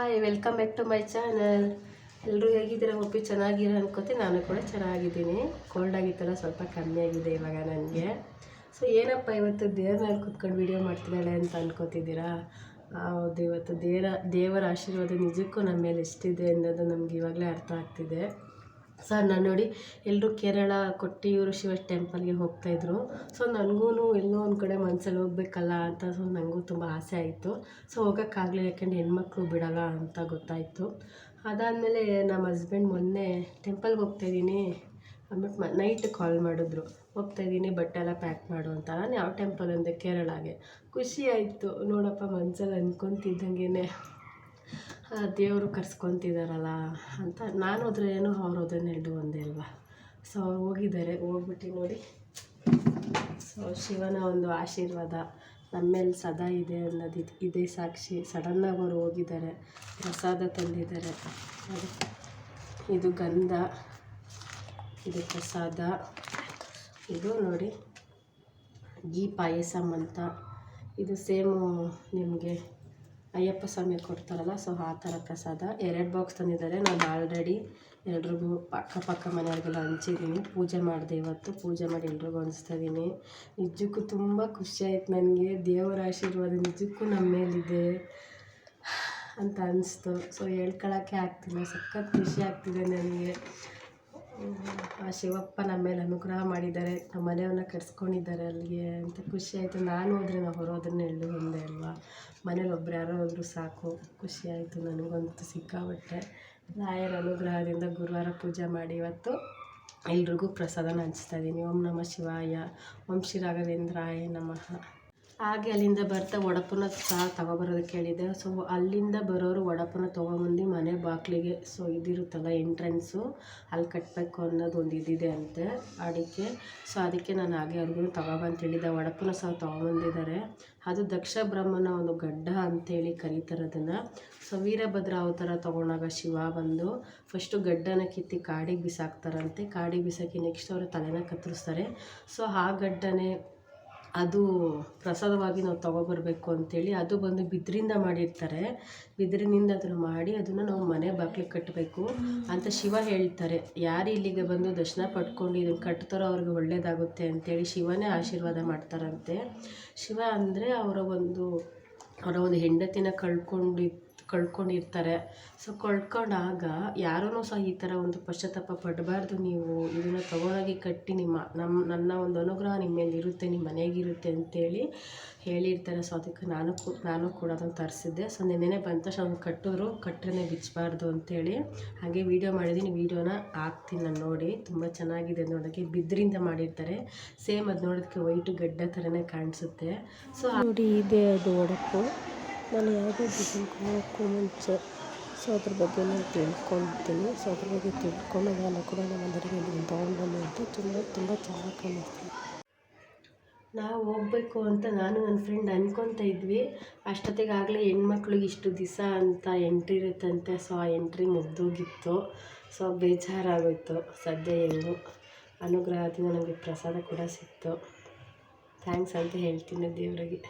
Hi welcome back to my channel ಎಲ್ಲರೂ ಹೇಗಿದ್ದೀರಾ? ಒಪ್ಪಿ ಚೆನ್ನಾಗಿರೋ ಅನ್ಕೋತೀನಿ. ನಾನು ಕೂಡ ಚೆನ್ನಾಗಿದ್ದೀನಿ. ಕೋಲ್ಡ್ ಆಗಿತ್ತಲ್ಲ, ಸ್ವಲ್ಪ ಕಮ್ಮಿ ಆಗಿದೆ ಇವಾಗ ನನಗೆ. ಸೊ ಏನಪ್ಪ ಇವತ್ತು ದೇವ್ರ ಮೇಲೆ ಕುತ್ಕೊಂಡು ವೀಡಿಯೋ ಮಾಡ್ತಿದ್ದಾಳೆ ಅಂತ ಅನ್ಕೋತಿದ್ದೀರಾ? ಹೌದು, ಇವತ್ತು ದೇವರ ದೇವರ ಆಶೀರ್ವಾದ ನಿಜಕ್ಕೂ ನಮ್ಮ ಮೇಲೆ ಎಷ್ಟಿದೆ ಅನ್ನೋದು ನಮ್ಗೆ ಇವಾಗಲೇ ಅರ್ಥ ಆಗ್ತಿದೆ. ಸರ್, ನಾನು ನೋಡಿ ಎಲ್ಲರೂ ಕೇರಳ ಕೊಟ್ಟಿಯೂರು ಶಿವ ಟೆಂಪಲ್ಗೆ ಹೋಗ್ತಾಯಿದ್ರು. ಸೊ ನನಗೂ ಎಲ್ಲೋ ಒಂದು ಕಡೆ ಮನಸ್ಸಲ್ಲಿ ಹೋಗ್ಬೇಕಲ್ಲ ಅಂತ ಸೊ ನನಗೂ ತುಂಬ ಆಸೆ ಆಯಿತು. ಸೊ ಹೋಗೋಕ್ಕಾಗಲಿಲ್ಲ, ಯಾಕೆಂದರೆ ಹೆಣ್ಮಕ್ಳು ಬಿಡಲ್ಲ ಅಂತ ಗೊತ್ತಾಯಿತು. ಅದಾದಮೇಲೆ ನಮ್ಮ ಹಸ್ಬೆಂಡ್ ಮೊನ್ನೆ ಟೆಂಪಲ್ಗೆ ಹೋಗ್ತಾಯಿದ್ದೀನಿ ಅಂದ್ಬಿಟ್ಟು ಮ, ನೈಟ್ ಕಾಲ್ ಮಾಡಿದ್ರು. ಹೋಗ್ತಾಯಿದ್ದೀನಿ ಬಟ್ಟೆ ಎಲ್ಲ ಪ್ಯಾಕ್ ಮಾಡು ಅಂತ. ನಾನು ಯಾವ ಟೆಂಪಲ್ ಅಂದೆ ಕೇರಳಗೆ. ಖುಷಿ ಆಯಿತು. ನೋಡಪ್ಪ ಮನ್ಸಲ್ಲಿ ಅಂದ್ಕೊತಿದ್ದಂಗೆ ದೇವರು ಕರ್ಸ್ಕೊತಿದಾರಲ್ಲ ಅಂತ. ನಾನು ಹೋದ್ರೆ ಏನು, ಅವ್ರು ಹೋದ್ರೆ ಎರಡು ಒಂದೇ ಅಲ್ವಾ? ಸೊ ಅವ್ರು ಹೋಗಿದ್ದಾರೆ. ಹೋಗ್ಬಿಟ್ಟು ನೋಡಿ. ಸೊ ಶಿವನ ಒಂದು ಆಶೀರ್ವಾದ ನಮ್ಮೇಲೆ ಸದಾ ಇದೆ ಅನ್ನೋದು ಇದು ಇದೇ ಸಾಕ್ಷಿ ಸಡನ್ನಾಗಿ ಅವರು ಹೋಗಿದ್ದಾರೆ. ಪ್ರಸಾದ ತಂದಿದ್ದಾರೆ. ಇದು ಗಂಧ, ಇದು ಪ್ರಸಾದ. ಇದು ನೋಡಿ ಗೀ ಪಾಯಸಮ್ ಅಂತ. ಇದು ಸೇಮು ನಿಮಗೆ ಅಯ್ಯಪ್ಪ ಸ್ವಾಮಿ ಕೊಡ್ತಾರಲ್ಲ ಸೊ ಆ ಥರ ಪ್ರಸಾದ. ಎರಡು ಬಾಕ್ಸ್ ತಂದಿದ್ದಾರೆ. ನಾನು ಆಲ್ರೆಡಿ ಎಲ್ರಿಗೂ ಅಕ್ಕಪಕ್ಕ ಮನೆಯವ್ರಿಗೆಲ್ಲ ಹಂಚಿದ್ದೀನಿ. ಪೂಜೆ ಮಾಡಿದೆ ಇವತ್ತು. ಪೂಜೆ ಮಾಡಿ ಎಲ್ರಿಗೂ ಹಂಚ್ತಾ ಇದ್ದೀನಿ ನಿಜಕ್ಕೂ ತುಂಬ ಖುಷಿ ಆಯ್ತು ನನಗೆ. ದೇವರ ಆಶೀರ್ವಾದ ನಿಜಕ್ಕೂ ನಮ್ಮ ಮೇಲಿದೆ ಅಂತ ಅನಿಸ್ತು. ಸೊ ಹೇಳ್ಕೊಳಕ್ಕೆ ಆಗ್ತಿಲ್ಲ. ಸಖತ್ ಖುಷಿ ಆಗ್ತಿದೆ ನನಗೆ. ಆ ಶಿವಪ್ಪ ನಮ್ಮ ಮೇಲೆ ಅನುಗ್ರಹ ಮಾಡಿದ್ದಾರೆ, ನಮ್ಮ ಮನೆಯವ್ರನ್ನ ಕಟ್ಸ್ಕೊಂಡಿದ್ದಾರೆ ಅಲ್ಲಿಗೆ ಅಂತ ಖುಷಿ ಆಯಿತು. ನಾನು ಹೋದರೆ ನಾವು ಬರೋದನ್ನ ಎಳ್ಳು ಒಂದೇ ಅಲ್ವಾ? ಮನೇಲಿ ಒಬ್ರು ಯಾರೋ ಹೋದರೂ ಸಾಕು, ಖುಷಿ ಆಯಿತು. ನನಗಂತೂ ಸಿಕ್ಕಾಬಟ್ಟೆ ರಾಯರ ಅನುಗ್ರಹದಿಂದ ಗುರುವಾರ ಪೂಜೆ ಮಾಡಿ ಇವತ್ತು ಎಲ್ರಿಗೂ ಪ್ರಸಾದನ ಹಂಚ್ತಾ ಇದ್ದೀನಿ. ಓಂ ನಮಃ ಶಿವಾಯ. ಓಂ ಶ್ರೀ ರಾಘವೇಂದ್ರಾಯ ನಮಃ. ಹಾಗೆ ಅಲ್ಲಿಂದ ಬರ್ತಾ ಒಡಪನ ಸಹ ತಗೊಬರೋದಕ್ಕೆ ಕೇಳಿದ್ದೆ. ಸೊ ಅಲ್ಲಿಂದ ಬರೋರು ಒಡಪನ ತೊಗೊಂಬಂದು ಮನೆ ಬಾಗಿಲಿಗೆ ಸೊ ಇದಿರುತ್ತಲ್ಲ ಎಂಟ್ರೆನ್ಸು ಅಲ್ಲಿ ಕಟ್ಟಬೇಕು ಅನ್ನೋದು ಒಂದು ಇದಿದೆ ಅಂತೆ. ಅದಕ್ಕೆ ಸೊ ಅದಕ್ಕೆ ನಾನು ಹಾಗೆ ಅವ್ರಿಗೂ ತಗೊಬಂತ ಹೇಳಿದ್ದೆ ಒಡಪನ ಸಹ ತೊಗೊಂಬಂದಿದ್ದಾರೆ. ಅದು ದಕ್ಷ ಬ್ರಹ್ಮನ ಒಂದು ಗಡ್ಡ ಅಂತೇಳಿ ಕರೀತಾರೆ ಅದನ್ನು ಸೊ ವೀರಭದ್ರ ಅವತಾರ ತೊಗೊಂಡಾಗ ಶಿವ ಬಂದು ಫಸ್ಟು ಗಡ್ಡನ ಕಿತ್ತಿ ಕಾಡಿಗೆ ಬಿಸಾಕ್ತಾರಂತೆ. ಕಾಡಿಗೆ ಬಿಸಾಕಿ ನೆಕ್ಸ್ಟ್ ಅವರು ತಲೆನ ಕತ್ತರಿಸ್ತಾರೆ. ಸೊ ಆ ಗಡ್ಡನೇ ಅದು ಪ್ರಸಾದವಾಗಿ ನಾವು ತಗೊಬರಬೇಕು ಅಂತೇಳಿ ಅದು ಬಂದು ಬಿದಿರಿಂದ ಮಾಡಿರ್ತಾರೆ. ಬಿದಿರಿನಿಂದ ಅದನ್ನು ಮಾಡಿ ಅದನ್ನು ನಾವು ಮನೆ ಬಾಗಿಲಿಗೆ ಕಟ್ಟಬೇಕು ಅಂತ ಶಿವ ಹೇಳ್ತಾರೆ. ಯಾರು ಇಲ್ಲಿಗೆ ಬಂದು ದರ್ಶನ ಪಡ್ಕೊಂಡು ಇದನ್ನು ಕಟ್ತಾರೋ ಅವ್ರಿಗೆ ಒಳ್ಳೆಯದಾಗುತ್ತೆ ಅಂತೇಳಿ ಶಿವನೇ ಆಶೀರ್ವಾದ ಮಾಡ್ತಾರಂತೆ. ಶಿವ ಅಂದರೆ ಅವರ ಒಂದು ಅವರ ಒಂದು ಹೆಂಡತಿನ ಕಳ್ಕೊಂಡು ಕಳ್ಕೊಂಡಿರ್ತಾರೆ. ಸೊ ಕಳ್ಕೊಂಡಾಗ ಯಾರೂ ಸಹ ಈ ಥರ ಒಂದು ಪಶ್ಚಾತ್ತಾಪ ಪಡಬಾರ್ದು. ನೀವು ಇದನ್ನು ತಗೊಂಡೋಗಿ ಕಟ್ಟಿ ನಿಮ್ಮ ನಮ್ಮ ನನ್ನ ಒಂದು ಅನುಗ್ರಹ ನಿಮ್ಮ ಮೇಲೆ ಇರುತ್ತೆ, ನಿಮ್ಮ ಮನೆಗಿರುತ್ತೆ ಅಂತೇಳಿ ಹೇಳಿರ್ತಾರೆ. ಸೊ ಅದಕ್ಕೆ ನಾನು ನಾನು ಕೂಡ ಅದನ್ನು ತರಿಸಿದ್ದೆ. ಸೊ ನಿನ್ನೆ ಬಂದ ತಕ್ಷಣ ಅದನ್ನು ಕಟ್ಟೋರು ಕಟ್ಟರೆ ಬಿಚ್ಚಬಾರ್ದು ಅಂತೇಳಿ ಹಾಗೆ ವೀಡಿಯೋ ಮಾಡಿದ್ದೀನಿ. ವೀಡಿಯೋನ ಹಾಕ್ತೀನಿ ನಾನು ನೋಡಿ. ತುಂಬ ಚೆನ್ನಾಗಿದೆ ನೋಡೋಕ್ಕೆ ಬಿದ್ರಿಂದ ಮಾಡಿರ್ತಾರೆ. ಸೇಮ್ ಅದು ನೋಡೋದಕ್ಕೆ ವೈಟು ಗಡ್ಡ ಥರನೇ ಕಾಣಿಸುತ್ತೆ. ಸೊ ನೋಡಿ, ಇದೆ ಅದು ಒಡಪು ನಾನು ಯಾವುದೇ ಡಿಸೈನ್ ಕೊಡೋಕ್ಕೂ ಮುಂಚೆ ಸೊ ಅದ್ರ ಬಗ್ಗೆ ನಾನು ತಿಳ್ಕೊತೀನಿ ಸೊ ಅದ್ರ ಬಗ್ಗೆ ತಿಳ್ಕೊಂಡು ನಾನು ಕೂಡ ನಮ್ಮ ಮನೆಯಲ್ಲಿ ತೊಗೊಂಡ್ಬಂದು ಅಂತ ತುಂಬ ತುಂಬ ಚೆನ್ನಾಗಿ ಕಾಣಿಸ್ತೀನಿ ನಾವು ಹೋಗ್ಬೇಕು ಅಂತ ನಾನು ನನ್ನ ಫ್ರೆಂಡ್ ಅನ್ಕೊತ ಇದ್ವಿ. ಅಷ್ಟೊತ್ತಿಗೆ ಆಗಲೇ ಹೆಣ್ಮಕ್ಳಿಗೆ ಇಷ್ಟು ದಿವಸ ಅಂತ ಎಂಟ್ರಿ ಇರುತ್ತಂತೆ ಸೊ ಆ ಎಂಟ್ರಿ ಮುಗ್ದೋಗಿತ್ತು. ಸೊ ಬೇಜಾರಾಗೋಯಿತು ಸದ್ಯ ಹೆಂಗೋ ಅನುಗ್ರಹದಿಂದ ನನಗೆ ಪ್ರಸಾದ ಕೂಡ ಸಿಕ್ತು. ಥ್ಯಾಂಕ್ಸ್ ಅಂತ ಹೇಳ್ತೀನಿ ದೇವರಿಗೆ.